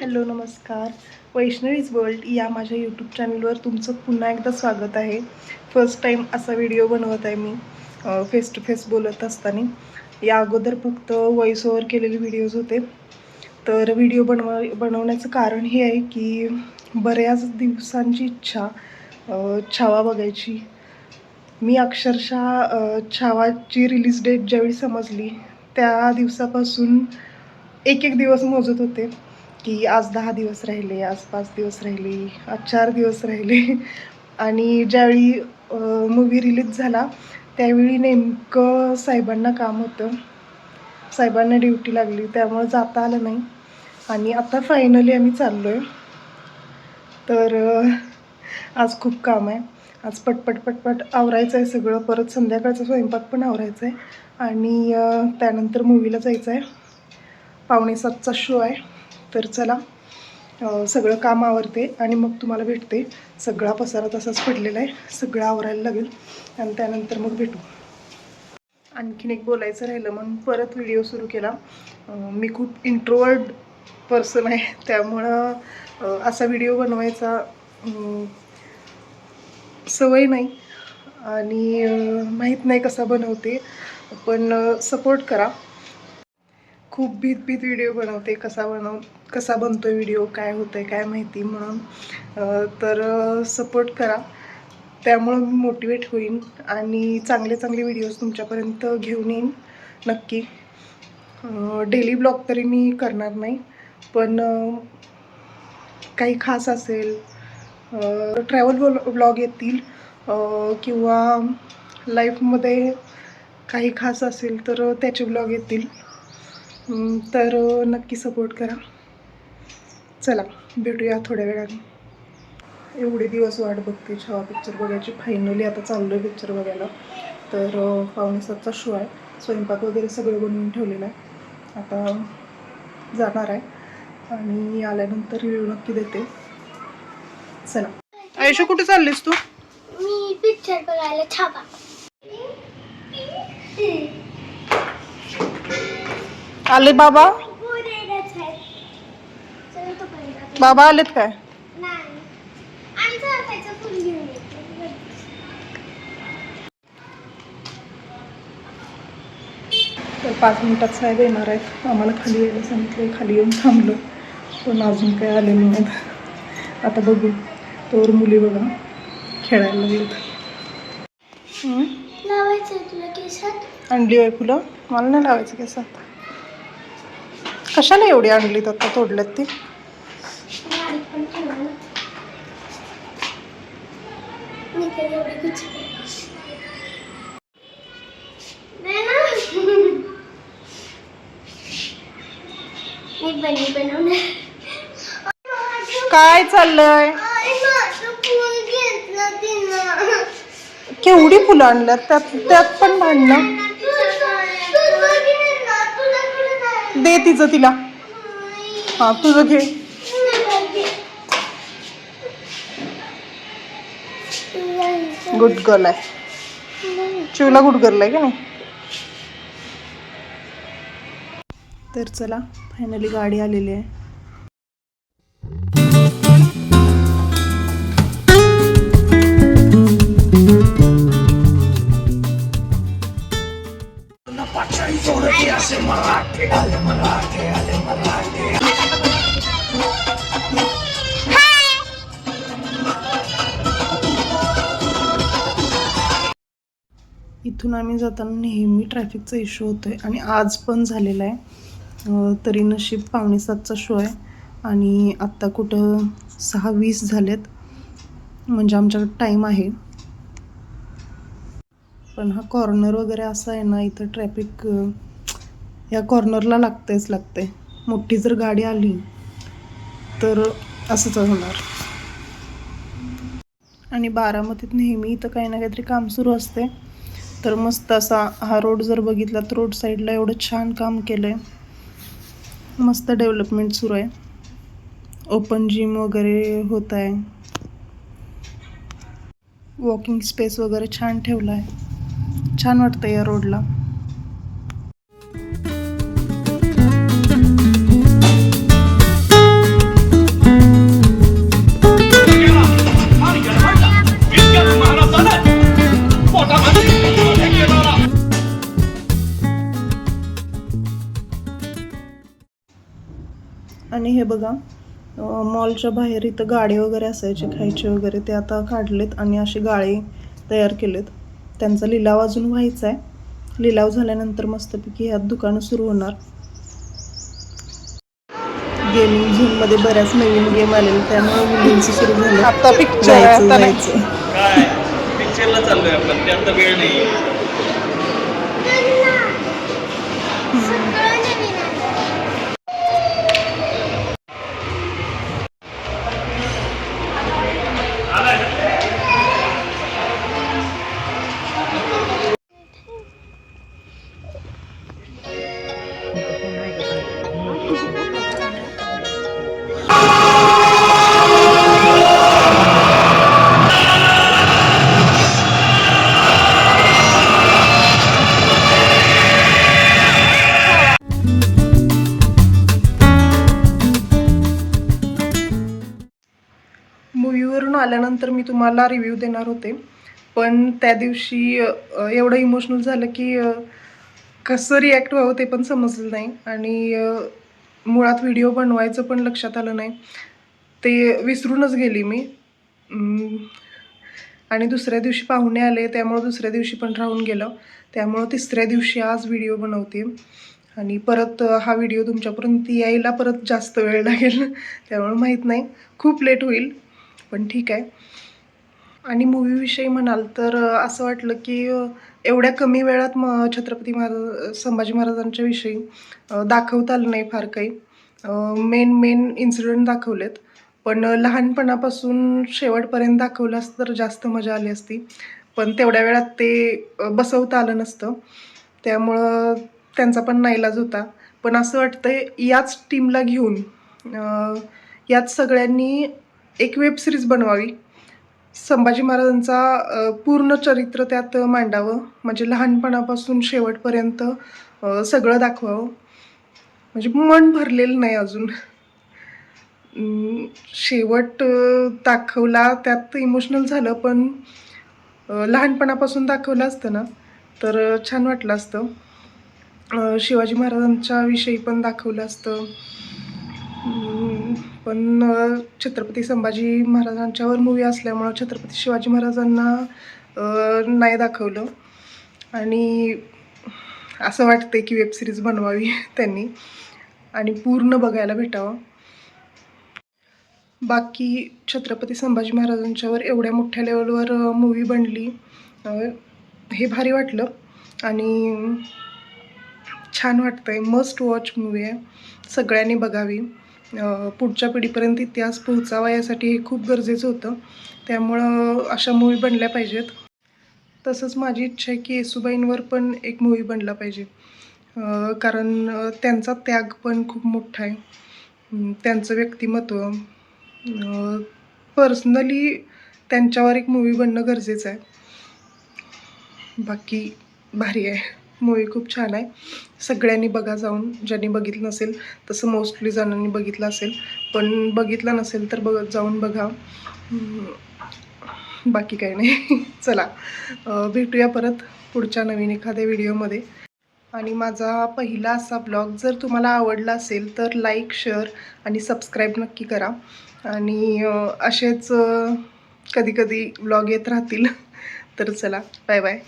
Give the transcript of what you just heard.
Hello नमस्कार. Vaishnavis world या माझ्या यूट्यूब चॅनलवर तुमचं पुन्हा एकदा स्वागत आहे. फर्स्ट टाईम असा व्हिडिओ बनवत आहे मी फेस टू फेस बोलत असताना. या अगोदर फक्त व्हॉइस ओव्हर केलेले व्हिडिओज होते. तर व्हिडिओ बनव बनवण्याचं कारण हे आहे की बऱ्याच दिवसांची इच्छा छावा बघायची. मी अक्षरशः छावाची रिलीज डेट ज्यावेळी समजली त्या दिवसापासून एक एक दिवस मोजत होते. की आज दहा दिवस राहिले आज पाच दिवस राहिले आज चार दिवस राहिले. आणि ज्यावेळी मूवी रिलीज झाला त्यावेळी नेमकं साहेबांना काम होतं. साहेबांना ड्युटी लागली त्यामुळं जाता आलं नाही. आणि आता फायनली आम्ही चाललो आहे तर आज खूप काम आहे. आज पटपट पटपट आवरायचं आहे सगळं. परत संध्याकाळचा स्वयंपाक पण आवरायचा आहे आणि त्यानंतर मूवीला जायचं आहे पावणे सातचा शो आहे. तर चला सगळं काम आवरते आणि मग तुम्हाला भेटते. सगळा पसारा तसाच पडलेला आहे. सगळं आवरायला लागेल. आणि त्यानंतर मग भेटू. आणखीन एक बोलायचं राहिलं म्हणून परत व्हिडिओ सुरू केला. मी खूप इंट्रोवर्ड पर्सन आहे. त्यामुळं असा व्हिडिओ बनवायचा सवय नाही. आणि माहीत नाही कसा बनवते. पण सपोर्ट करा. खूप भीत भीत व्हिडिओ बनवते कसा बनव कसा बनतो व्हिडिओ काय होतं आहे काय माहिती म्हणून तर सपोर्ट करा. त्यामुळं मी मोटिवेट होईन आणि चांगले चांगले व्हिडिओज तुमच्यापर्यंत घेऊन येईन नक्की. डेली ब्लॉग तरी मी करणार नाही पण काही खास असेल ट्रॅव्हल ब्लॉग येतील किंवा लाईफमध्ये काही खास असेल तर त्याचे ब्लॉग येतील. तर नक्की सपोर्ट करा. चला भेटूया थोड्या वेळाने. एवढे दिवस वाट बघते छावा पिक्चर बघायची. फायनली आता चाललो आहे पिक्चर बघायला. तर पावणे सातचा शो आहे. स्वयंपाक वगैरे सगळं बनवून ठेवलेलं आहे. आता जाणार आहे. आणि आल्यानंतर रिव्ह्यू नक्की देते. चला. आयुष्य कुठे चाललीस तू? मी पिक्चर बघायला छापा आले बाबा? बाबा आलेत काय? नाही. आणि चालतायचं फुल घेऊन येतो. तर पाच मिनिटात साहेब येणार आहेत. आम्हाला खाली यायला सांगितलं खाली येऊन थांबलो. पण अजून काही आलेले नाहीत. आता बघू. तोवर मुली बघा. खेळायला लागलेत. हम्म? तुला केसात? आणली आहे फुलं. मला नाही लावायचं केसात. कशाला एवढी आणलीत आता तोडल्यात ती? काय चाललंय? केवढी फुलं आणलं त्यात त्यात पण भांडणं? दे तिचं तिला. हा तुझं घे. गुड गर्ल आहे. चिवला गुड गर्ल आहे का नाही? तर चला फायनली गाडी आलेली आहे. इथून आम्ही जाताना नेहमी ट्रॅफिकचा इश्यू होतो आहे आणि आज पण झालेला आहे. तरी नशीब पावणे सातचा शो आहे. आणि आत्ता कुठं सहा वीस झालेत. म्हणजे आमच्याकडे टाईम आहे. पण हा कॉर्नर वगैरे असा आहे ना इथं ट्रॅफिक या कॉर्नरला लागतेच लागते मोठी जर गाडी आली तर असंच होणार. आणि बारामतीत नेहमी इथं काही ना काहीतरी काम सुरू असते तर मस्त असा हा रोड जर बघितला तर रोड साईडला एवढं छान काम केलं आहे मस्त डेव्हलपमेंट सुरू आहे. ओपन जिम वगैरे होत आहे. वॉकिंग स्पेस वगैरे छान ठेवला आहे. छान वाटतं या रोडला आणि हे बघा मॉलच्या बाहेर इथं गाडे वगैरे असायचे खायचे वगैरे ते आता काढलेत आणि असे गाळे तयार केलेत. त्यांचा लिलाव अजून व्हायचा आहे लिलाव झाल्यानंतर मस्तपैकी ह्यात दुकानं सुरू होणार. गेमिंग झोनमध्ये बऱ्याच नवीन गेम आलेले त्यामुळे मुलींचं सुरू झालं. आता पिक्चर जायचं पिक्चरला चाललोय आपण ते आता वेळ नाही. मूवीवरून आल्यानंतर मी तुम्हाला रिव्ह्यू देणार होते. पण त्या दिवशी एवढं इमोशनल झालं की कसं रिॲक्ट व्हावं ते पण समजलं नाही. आणि मुळात व्हिडिओ बनवायचं पण लक्षात आलं नाही. ते विसरूनच गेली मी. आणि दुसऱ्या दिवशी पाहुणे आले त्यामुळं दुसऱ्या दिवशी पण राहून गेलं. त्यामुळं तिसऱ्या दिवशी आज व्हिडिओ बनवते. आणि परत हा व्हिडिओ तुमच्यापर्यंत यायला परत जास्त वेळ लागेल. त्यामुळं माहीत नाही. खूप लेट होईल. पण ठीक आहे. आणि मूवीविषयी म्हणाल तर असं वाटलं की एवढ्या कमी वेळात म छत्रपती महाराज संभाजी महाराजांच्या विषयी दाखवता आलं नाही फार काही. मेन मेन इन्सिडेंट दाखवलेत. पण लहानपणापासून शेवटपर्यंत दाखवलं असतं तर जास्त मजा आली असती. पण तेवढ्या वेळात ते बसवता आलं नसतं. त्यामुळं त्यांचा पण नाईलाज होता. पण असं वाटतं याच टीमला घेऊन याच सगळ्यांनी एक वेब सिरीज बनवावी. संभाजी महाराजांचा पूर्ण चरित्र त्यात मांडावं. म्हणजे लहानपणापासून शेवटपर्यंत सगळं दाखवावं. म्हणजे मन भरलेलं नाही अजून. शेवट दाखवला त्यात इमोशनल झालं पण लहानपणापासून दाखवलं असतं ना तर छान वाटलं असतं. शिवाजी महाराजांच्या विषयी पण दाखवलं असतं. पण छत्रपती संभाजी महाराजांच्यावर मूवी असल्यामुळं छत्रपती शिवाजी महाराजांना नाही दाखवलं. आणि असं वाटतंय की वेब सिरीज बनवावी त्यांनी. आणि पूर्ण बघायला भेटावं. बाकी छत्रपती संभाजी महाराजांच्यावर एवढ्या मोठ्या लेवलवर मूवी बनली हे भारी वाटलं. आणि छान वाटतंय. मस्ट वॉच मूवी आहे. सगळ्यांनी बघावी. पुढच्या पिढीपर्यंत इतिहास पोहोचावा यासाठी हे खूप गरजेचं होतं. त्यामुळं अशा मूवी बनल्या पाहिजेत. तसंच माझी इच्छा आहे की येसुबाईंवर पण एक मूवी बनला पाहिजे. कारण त्यांचा त्याग पण खूप मोठा आहे. त्यांचं व्यक्तिमत्व. पर्सनली त्यांच्यावर एक मूवी बनणं गरजेचं आहे. बाकी भारी आहे. मूवी खूप छान आहे. सगळ्यांनी बघा जाऊन. ज्यांनी बघितलं नसेल तसं मोस्टली जणांनी बघितलं असेल. पण बघितलं नसेल तर बघ जाऊन बघा. बाकी काही नाही. चला भेटूया परत पुढच्या नवीन एखाद्या व्हिडिओमध्ये. आणि माझा पहिला असा ब्लॉग जर तुम्हाला आवडला असेल तर लाईक शेअर आणि सबस्क्राईब नक्की करा. आणि असेच कधी कधी ब्लॉग येत राहतील. तर चला बाय बाय